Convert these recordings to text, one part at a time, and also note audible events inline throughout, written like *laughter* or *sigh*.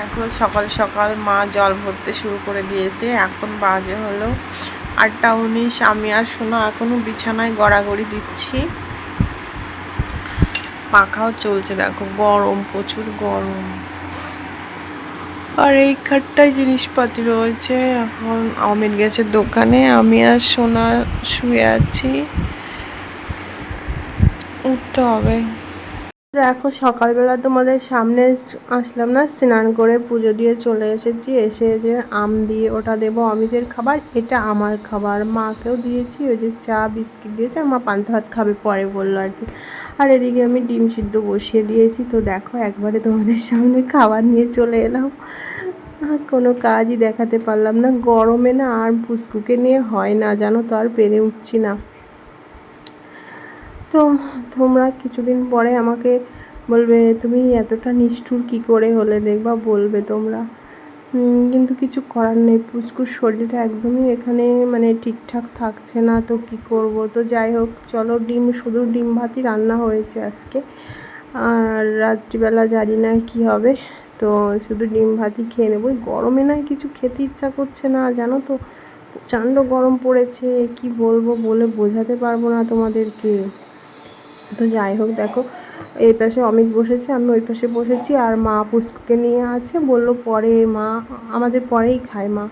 দেখো সকাল সকাল মা জল ভরতে শুরু করে দিয়েছে। এখন বাজে হলো আটটা উনিশ। আমি আর শোনা এখনও বিছানায় গড়াগড়ি দিচ্ছি। পাখাও চলছে দেখো, গরম, প্রচুর গরম। আর এই খাটটায় জিনিসপাতি রয়েছে। এখন অমিত গেছে দোকানে, আমি আর সোনা শুয়ে আছি। উঠতে হবে। দেখো, সকালবেলা তোমাদের সামনে আসলাম না, স্নান করে পুজো দিয়ে চলে এসেছি। এসে যে আম দিয়ে ওটা দেবো, অমিতের খাবার, এটা আমার খাবার। মাকেও দিয়েছি, ওই যে চা, বিস্কিট দিয়েছে, আর মা পান্তা ভাত খাবে পরে বলল আর কি। আর এদিকে আমি ডিম সিদ্ধ বসিয়ে দিয়েছি। তো দেখো, একবারে তোমাদের সামনে খাবার নিয়ে চলে এলাম। আর কোনো কাজই দেখাতে পারলাম না। গরমে না আর পুচকুকে নিয়ে হয় না, জানো তো, আর পেরে উঠছি না। তো তোমরা কিছুদিন পরে আমাকে বলবে, তুমি এতটা নিষ্ঠুর কি করে হলে? দেখবা বলবে তোমরা। কিন্তু কিছু করার নেই। পুচকুর শরীরটা একদমই এখানে মানে ঠিকঠাক থাকছে না, তো কি করব? তো যাই হোক, চলো ডিম, শুধু ডিম ভাতই রান্না হয়েছে আজকে। আর রাত্রিবেলা জানি না কি হবে। তো শুধু ডিম ভাতই খেয়ে নেব। ওই গরমে না কিছু খেতে ইচ্ছা করছে না, জানো তো? প্রচণ্ড গরম পড়েছে, কি বলব বলে বোঝাতে পারব না তোমাদেরকে। তো যাই হোক, দেখো, এই পাশে অমিত বসেছে আমি ওই পাশে বসেছি, আর মা পুষ্পকে নিয়ে আছে, বলল পরে মা, আমাদের পরেই খায় মা।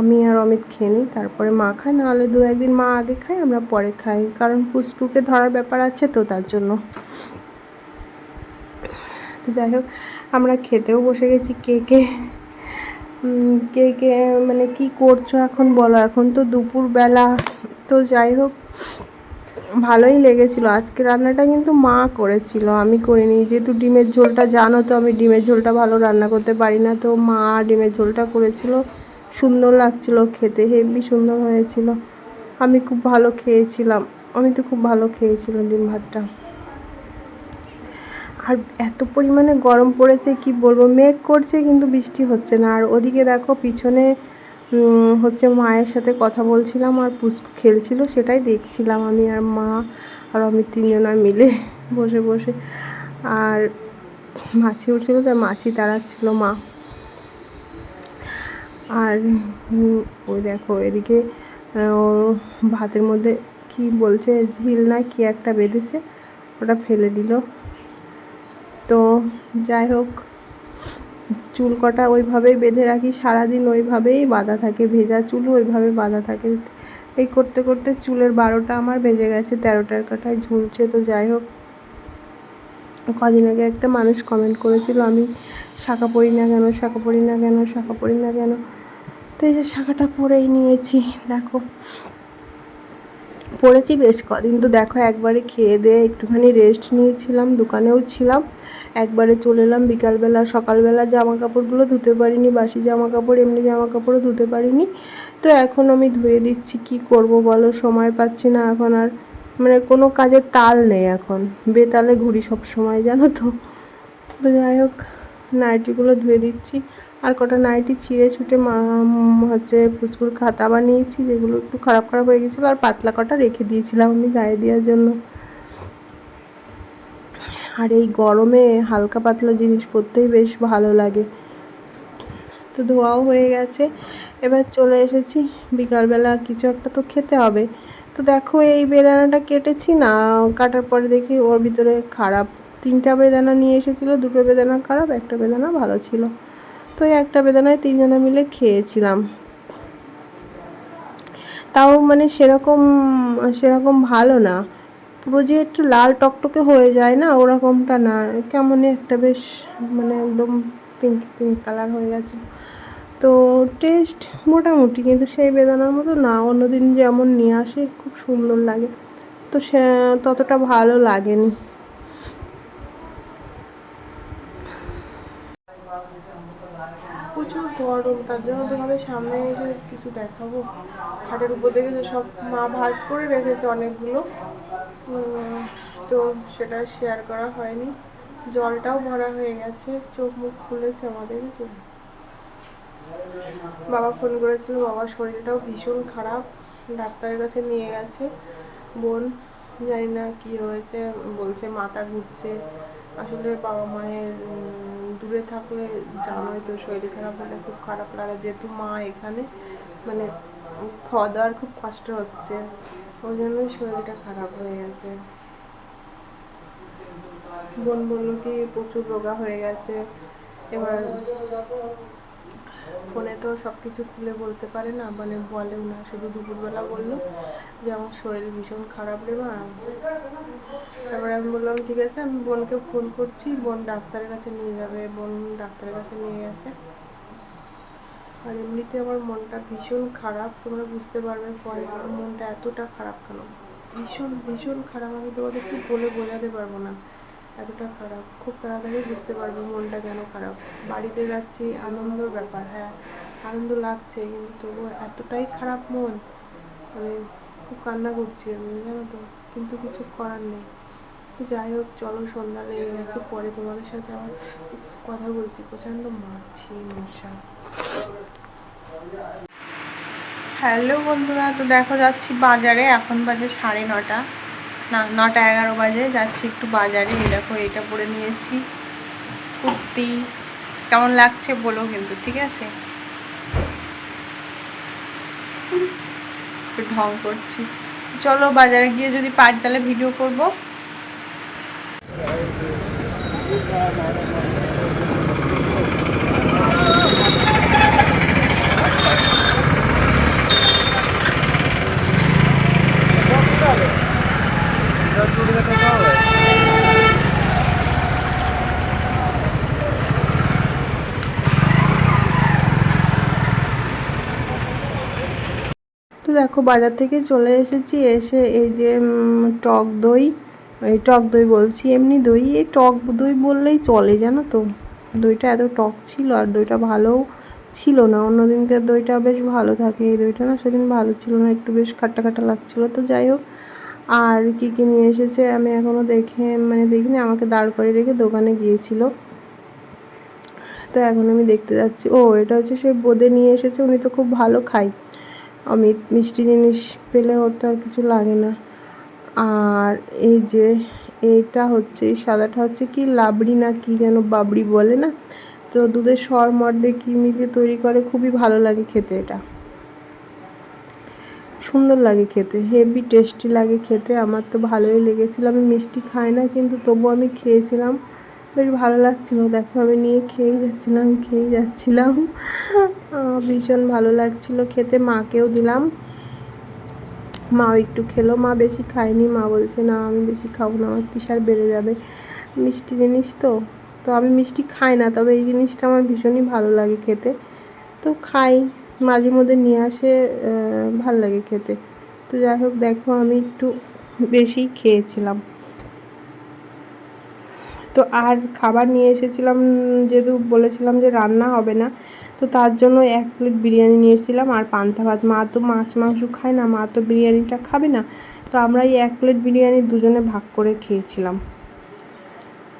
আমি আর অমিত খেয়ে নিই, তারপরে মা খায়, নাহলে দু একদিন মা আগে খায়, আমরা পরে খাই, কারণ পুষ্পুকে ধরার ব্যাপার আছে তো তার জন্য। তো যাই হোক, আমরা খেতেও বসে গেছি, কে কে কে কে মানে কি করছ এখন বলো, এখন তো দুপুরবেলা, তো যাই হোক। ভালোই লেগেছিল। আজকে রান্নাটা কিন্তু মা করেছিল, আমি করিনি। যেহেতু ডিমের ঝোলটা জানো তো, আমি ডিমের ঝোলটা ভালো রান্না করতে পারি না, তো মা ডিমের ঝোলটা করেছিল। সুন্দর লাগছিল খেতে, হেভি সুন্দর হয়েছিল। আমি খুব ভালো খেয়েছিলাম, আমি তো খুব ভালো খেয়েছিলাম ডিম ভাতটা। আর এত পরিমাণে গরম পড়েছে, কি বলব? মেঘ করছে কিন্তু বৃষ্টি হচ্ছে না। আর ওদিকে দেখো, পিছনে হচ্ছে মায়ের সাথে কথা বলছিলাম আর পুচকু খেলছিল, সেটাই দেখছিলাম আমি আর মা আর আমি তিনজনা মিলে *laughs* বসে বসে। আর মাছি উঠছিল, তাই মাছি তাড়াচ্ছিল মা। আর ওই দেখো এদিকে ভাতের মধ্যে কি বলছে, ঝিল না কি একটা বেঁধেছে, ওটা ফেলে দিল। তো যাই হোক চুল কটা ওইভাবেই বেঁধে রাখি, সারাদিন ওইভাবেই বাঁধা থাকে, ভেজা চুল ওইভাবে বাঁধা থাকে। এই করতে করতে চুলের বারোটা আমার বেজে গেছে, তেরোটার কাটায় ঝুলছে, তো যাই হোক। কদিন আগে একটা মানুষ কমেন্ট করেছিল, আমি শাখা পরি না কেন, শাখা পড়ি না কেন, শাখা পড়ি না কেন। তো এই যে শাখাটা পরেই নিয়েছি, দেখো। পড়েছি, বেশ কদিন তো দেখো একবারে খেয়ে দিয়ে একটুখানি রেস্ট নিয়েছিলাম, দোকানেও ছিলাম। একবারে চলে এলাম বিকালবেলা, সকালবেলা জামা কাপড়গুলো ধুতে পারিনি, বাসি জামা কাপড় এমনি জামা কাপড়ও ধুতে পারিনি। তো এখন আমি ধুয়ে দিচ্ছি, কি করব বলো? সময় পাচ্ছি না এখন আর। মানে কোনো কাজের তাল নেই এখন। বেতালে ঘুরি সব সময় জানো তো? তো যাই হোক, নাইটিগুলো ধুয়ে দিচ্ছি। আর কটা নাইটি ছিঁড়ে ছুটে হচ্ছে ফুচকুর খাতা বানিয়েছি, যেগুলো একটু খারাপ খারাপ হয়ে গেছিল, আর পাতলা কটা রেখে দিয়েছিলাম আমি গায়ে দেওয়ার জন্য। আর এই গরমে হালকা পাতলা জিনিস পরতেই বেশ ভালো লাগে। তো ধোয়াও হয়ে গেছে। এবার চলে এসেছি, বিকালবেলা কিছু একটা তো খেতে হবে। তো দেখো এই বেদানাটা কেটেছি না, কাটার পরে দেখি ওর ভিতরে খারাপ তিনটা বেদানা নিয়ে এসেছিল, দুটো বেদানা খারাপ, একটা বেদানা ভালো ছিল। তো একটা বেদানায় তিনজনে মিলে খেয়েছিলাম। তাও মানে সেরকম সেরকম ভালো না। পুরো যে একটু লাল টকটকে হয়ে যায় না, ওরকমটা না। কেমন একটা বেশ মানে একদম পিঙ্ক পিঙ্ক কালার হয়ে গেছে। তো টেস্ট মোটামুটি, কিন্তু সেই বেদানার মতো না। অন্যদিন যেমন নিয়ে আসে, খুব সুন্দর লাগে। তো সে, ততটা ভালো লাগেনি। গরম তার জন্য তোমাদের সামনে এসে কিছু দেখাবো। খাটের উপর থেকে যে সব মা ভাজ করে রেখেছে অনেকগুলো। তো সেটা শেয়ার করা হয়নি। জলটাও ভরা হয়ে গেছে, চোখ মুখ খুলেছে আমাদের বাবা ফোন করেছিল বাবার শরীরটাও ভীষণ খারাপ, ডাক্তারের কাছে নিয়ে গেছে। বোন, জানি না কি হয়েছে, বলছে মাথা ঘুরছে। আসলে বাবা মায়ের দূরে থাকলে জানোই তো শরীর খারাপ হলে খুব খারাপ লাগে। যেহেতু মা এখানে মানে খাওয়া দাওয়ার খুব কষ্ট হচ্ছে। ওই জন্য শরীরটা খারাপ হয়ে গেছে। বোন বলল কি, প্রচুর রোগা হয়ে গেছে। এবার ফোনে তো সব কিছু খুলে বলতে পারে না মানে বলেও না। শুধু দুপুরবেলা বলল যে, আমার শরীর ভীষণ খারাপ রে মা। তারপরে আমি বললাম, ঠিক আছে, আমি বোনকে ফোন করছি। বোন ডাক্তারের কাছে নিয়ে যাবে। বোন ডাক্তারের কাছে নিয়ে গেছে। আর এমনিতে আমার মনটা ভীষণ খারাপ। তোমরা বুঝতে পারবে পরে আমার মনটা এতটা খারাপ কেন। ভীষণ ভীষণ খারাপ। আমি তোমাদেরকে বলে বোঝাতে পারব না। এতটা খারাপ। খুব তাড়াতাড়ি বুঝতে পারবে মনটা কেন খারাপ। বাড়িতে যাচ্ছি আনন্দর ব্যাপার হ্যাঁ আনন্দ লাগছে, কিন্তু এতটাই খারাপ মন মানে খুব কান্না করছি আমি, জানো তো, কিন্তু কিছু করার নেই। যাই হোক, চলো, সন্ধ্যা লেগে গেছে, পরে তোমাদের সাথে আবার কথা বলছি। প্রচণ্ড মাছি মশা হ্যালো বন্ধুরা, তো দেখো, যাচ্ছি বাজারে, এখন বাজে সাড়ে নটা। না, নটা এগারো বাজে, যাচ্ছি একটু বাজারে। এই দেখো এটা পরে নিয়েছি। কুর্তি। কেমন লাগছে বলো কিন্তু, ঠিক আছে? ঢং করছি। চলো বাজারে গিয়ে যদি পারি তাহলে ভিডিও করব তো দেখো, বাজার থেকে চলে এসেছি, এসে এই যে টক দই, এই টক দই বলছি, এমনি দই, এই টক দই বললেই চলে, জানো তো। দইটা এত টক ছিল আর দইটা ভালো ছিল না। অন্যদিনকার দইটা বেশ ভালো থাকে, এই দইটা না সেদিন ভালো ছিল না, একটু বেশ খাট্টা খাট্টা লাগছিল, তো যাই হোক। আর কি কি নিয়ে এসেছে আমি এখনও দেখে মানে দেখিনি, আমাকে দাঁড় করে রেখে দোকানে গিয়েছিল। তো এখন আমি দেখতে যাচ্ছি। ও, এটা হচ্ছে সে বোদে নিয়ে এসেছে, উনি তো খুব ভালো খায়। অমিত মিষ্টি জিনিস পেলে ওটা আর কিছু লাগে না। আর এই যে এইটা হচ্ছে, এই সাদাটা হচ্ছে কি, লাবড়ি না কি যেন বাবড়ি বলে না? তো দুধের সর মর্দে দিয়ে কিমি দিয়ে তৈরি করে, খুবই ভালো লাগে খেতে এটা। সুন্দর লাগে খেতে, হেভি টেস্টি লাগে খেতে, আমার তো ভালোই লেগেছিল। আমি মিষ্টি খাই না, কিন্তু তবু আমি খেয়েছিলাম। বেশ ভালো লাগছিল। দেখো, আমি নিয়ে খেয়েই যাচ্ছিলাম খেয়েই যাচ্ছিলাম। ভীষণ ভালো লাগছিল। খেতে মাকেও দিলাম। মাও একটু খেলো। মা বেশি খায়নি। মা বলছে, না, আমি বেশি খাব না। আমার প্রেশার বেড়ে যাবে। মিষ্টি জিনিস তো। তো আমি মিষ্টি খাই না, তবে এই জিনিসটা আমার ভীষণই ভালো লাগে খেতে। তো খাই। মাঝে মধ্যে নিয়ে আসে ভালো লাগে খেতে। তো যাই হোক, দেখো, আমি একটু বেশি খেয়েছিলাম। তো আর খাবার নিয়ে এসেছিলাম, যেহেতু বলেছিলাম যে রান্না হবে না, তো তার জন্য এক প্লেট বিরিয়ানি নিয়েছিলাম আর পান্তা ভাত। মা তো মাছ মাংস খায় না, মা তো বিরিয়ানিটা খাবে না। তো আমরা এই এক প্লেট বিরিয়ানি দুজনে ভাগ করে খেয়েছিলাম।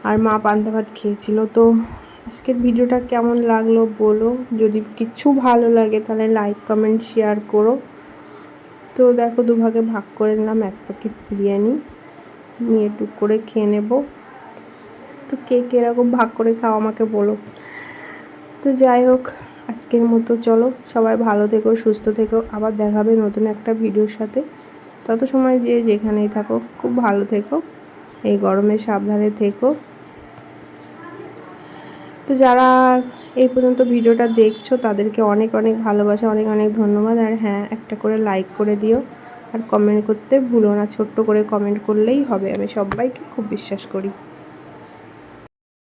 আর মা পান্তা ভাত খেয়েছিল। তো আজকের ভিডিওটা কেমন লাগল বলো। যদি কিছু ভালো লাগে তাহলে লাইক কমেন্ট শেয়ার করো। তো দেখো দুভাগে ভাগ করে নিলাম এক প্যাকেট বিরিয়ানি। নিয়ে টুক করে খেয়ে নেব। তো কে কীরকম ভাগ করে খাও আমাকে বলো। তো যাই হোক, আজকের মতো চলো, সবাই ভালো থেকো, সুস্থ থেকো, আবার দেখাবে নতুন একটা ভিডিওর সাথে। তত সময় যে যেখানেই থাকো, খুব ভালো থেকো, এই গরমে সাবধানে থেকো। তো যারা এই পর্যন্ত ভিডিওটা দেখছ, তাদেরকে অনেক অনেক ভালোবাসা, অনেক অনেক ধন্যবাদ। আর হ্যাঁ একটা করে লাইক করে দিও। আর কমেন্ট করতে ভুলো না, ছোট্ট করে কমেন্ট করলেই হবে। আমি সবাইকে খুব বিশ্বাস করি।